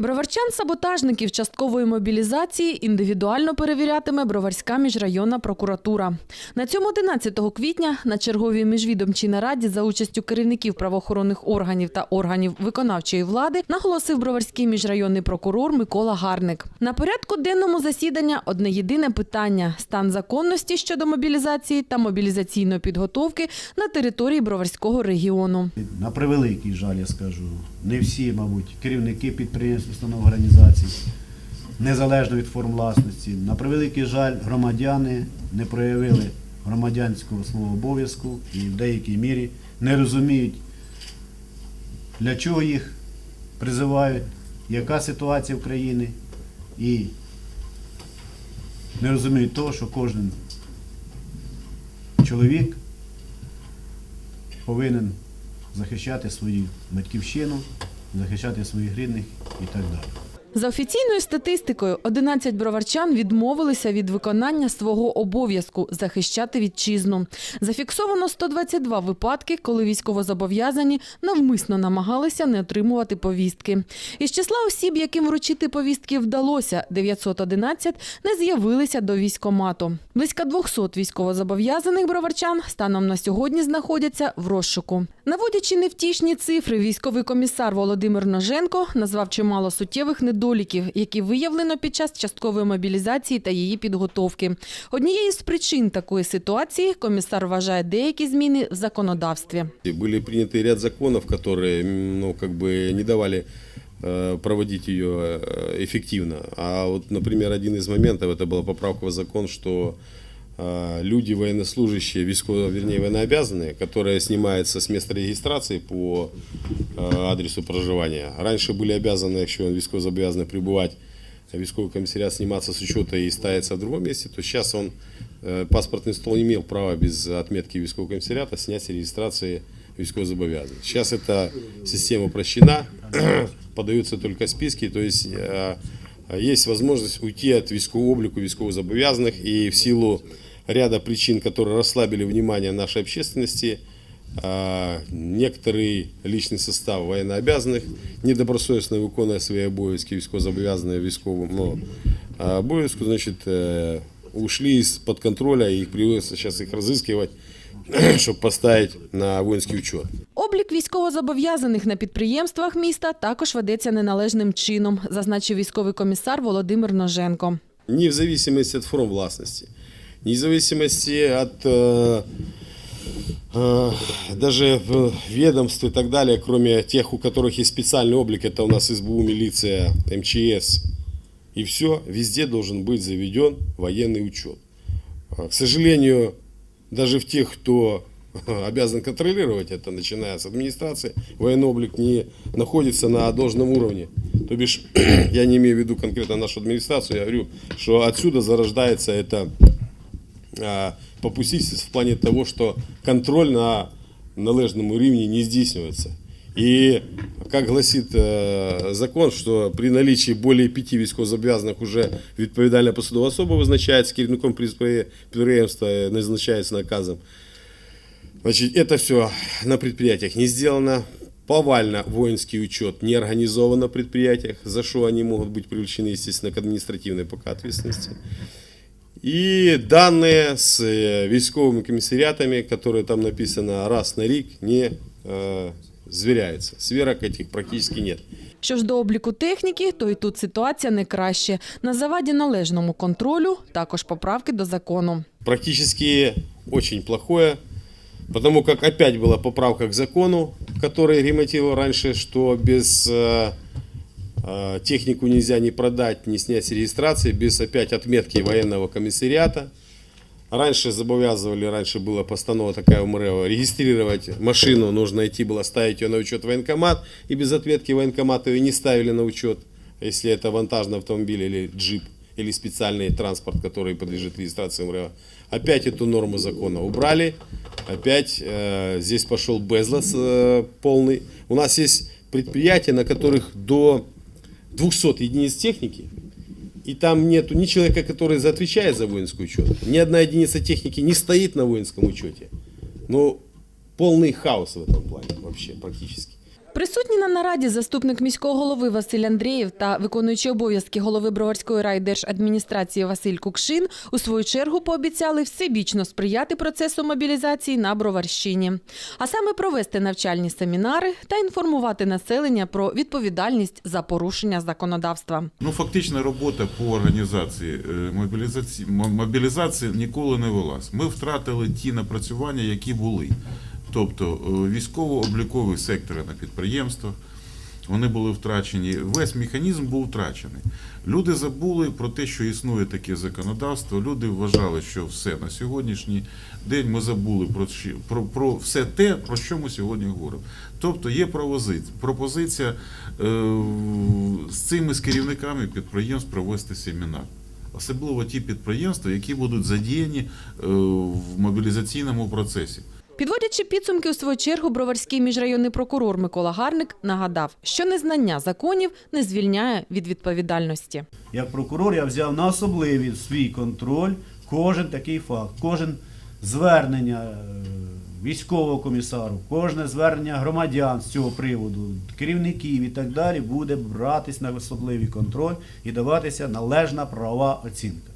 Броварчан саботажників часткової мобілізації індивідуально перевірятиме Броварська міжрайонна прокуратура. На цьому 11 квітня на черговій міжвідомчій нараді за участю керівників правоохоронних органів та органів виконавчої влади наголосив Броварський міжрайонний прокурор Микола Гарник. На порядку денному засідання одне єдине питання: стан законності щодо мобілізації та мобілізаційної підготовки на території Броварського регіону. На превеликий жаль, я скажу, не всі, мабуть, керівники підприємств, установ організацій, незалежно від форм власності. На превеликий жаль, громадяни не проявили громадянського свого обов'язку і в деякій мірі не розуміють, для чого їх призивають, яка ситуація в країні, і не розуміють того, що кожен чоловік повинен захищати свою батьківщину, захищати своїх рідних і так далі. За офіційною статистикою, 11 броварчан відмовилися від виконання свого обов'язку захищати вітчизну. Зафіксовано 122 випадки, коли військовозобов'язані навмисно намагалися не отримувати повістки. Із числа осіб, яким вручити повістки вдалося, 911 не з'явилися до військомату. Близько 200 військовозобов'язаних броварчан станом на сьогодні знаходяться в розшуку. Наводячи невтішні цифри, військовий комісар Володимир Ноженко назвав чимало суттєвих недоліків, які виявлено під час часткової мобілізації та її підготовки. Однією з причин такої ситуації комісар вважає деякі зміни в законодавстві. Были приняты ряд законов, которые м, ну, как бы не давали э, проводить ее э, эффективно. А вот, например, один из моментов, это была поправка в закон, что э, люди военнослужащие, військово, вернее, военнообязанные, которые снимаются с места регистрации по э, адресу проживания. Раньше были обязаны, якщо он військовозобов'язаний пребывать в військовый комиссариат сниматься с учета и ставиться в другом месте, то сейчас он э, паспортный стол не имел права без отметки військового комиссариата снять с регистрации військовозобов'язаних. Сейчас эта система упрощена, подаются только списки, то есть э, есть возможность уйти от військового облику військовозобов'язаних и в силу ряда причин, которые расслабили внимание нашей общественности, а, некоторый личный состав военнообязанных, недобросовісно виконує свої обов'язки військовозобов'язані військовим ну, а, обов'язку, значить, е, ушли из-под контроля, и их приходится сейчас их разыскивать, чтобы поставить на воинский учет. Облік військовозобов'язаних на підприємствах міста також ведеться неналежним чином, зазначив військовий комісар Володимир Ноженко. не в зависимости от форм властности, Не в зависимости от э, э, даже ведомств и так далее, кроме тех, у которых есть специальный облик, это у нас СБУ, милиция, МЧС, и все, везде должен быть заведен военный учет. А, К сожалению, даже в тех, кто обязан контролировать это, начиная с администрации, военный облик не находится на должном уровне. То бишь, я не имею в виду конкретно нашу администрацию, я говорю, что отсюда зарождается это а, попустительство в плане того, что контроль на належном уровне не здійснюється. И, как гласит э, закон, что при наличии более пяти військовозобов'язаних уже відповідальна посадова особа визначається керівником підприє- підприємства, е, назначається наказом. Значит, это все на предприятиях не сделано. Повально воинский учет не организован на предприятиях, за что они могут быть привлечены, естественно, к административной пока ответственности. И данные с э, військовыми комиссариатами, которые там написано раз на рік, не э, зверяются. Сверок этих практически нет. Що ж до обліку техніки, то і тут ситуація не краще. На заваді належному контролю також поправки до закону. практически очень плохое, потому как опять была поправка к закону, который регламентировал раньше, что без э, э, технику нельзя ни продать, ни снять с регистрации, без опять отметки военного комиссариата. Раньше забовязывали, раньше была постанова такая у МРЭО, регистрировать машину нужно идти было ставить ее на учет военкомат, и без отметки военкомата ее не ставили на учет, если это вантажный автомобиль или джип, или специальный транспорт, который подлежит регистрации МРЭО. Опять эту норму закона убрали, опять э, здесь пошел безлас э, полный. У нас есть предприятия, на которых до 200 единиц техники, и там нету ни человека, который за- отвечает за воинский учет, ни одна единица техники не стоит на воинском учете. Ну, полный хаос в этом плане вообще практически. Присутні на нараді заступник міського голови Василь Андрієв та виконуючий обов'язки голови Броварської райдержадміністрації Василь Кукшин у свою чергу пообіцяли всебічно сприяти процесу мобілізації на Броварщині, а саме провести навчальні семінари та інформувати населення про відповідальність за порушення законодавства. Ну, фактично, робота по організації е, мобілізації, мобілізації ніколи не велась. Ми втратили ті напрацювання, які були. Тобто е, військово-облікові сектори на підприємствах, вони були втрачені. Весь механізм був втрачений. Люди забули про те, що існує таке законодавство. Люди вважали, що все на сьогоднішній день ми забули про, про, про все те, про що ми сьогодні говоримо. Тобто є пропозиція, е, з цими з керівниками підприємств провести семінар. Особливо ті підприємства, які будуть задіяні е, в мобілізаційному процесі. Підводячи підсумки у свою чергу, броварський міжрайонний прокурор Микола Гарник нагадав, що незнання законів не звільняє від відповідальності. Як прокурор я взяв на особливий свій контроль кожен такий факт, кожен звернення е, військового комісару, кожне звернення громадян з цього приводу, керівників і так далі буде братись на особливий контроль і даватися належна правова оцінка.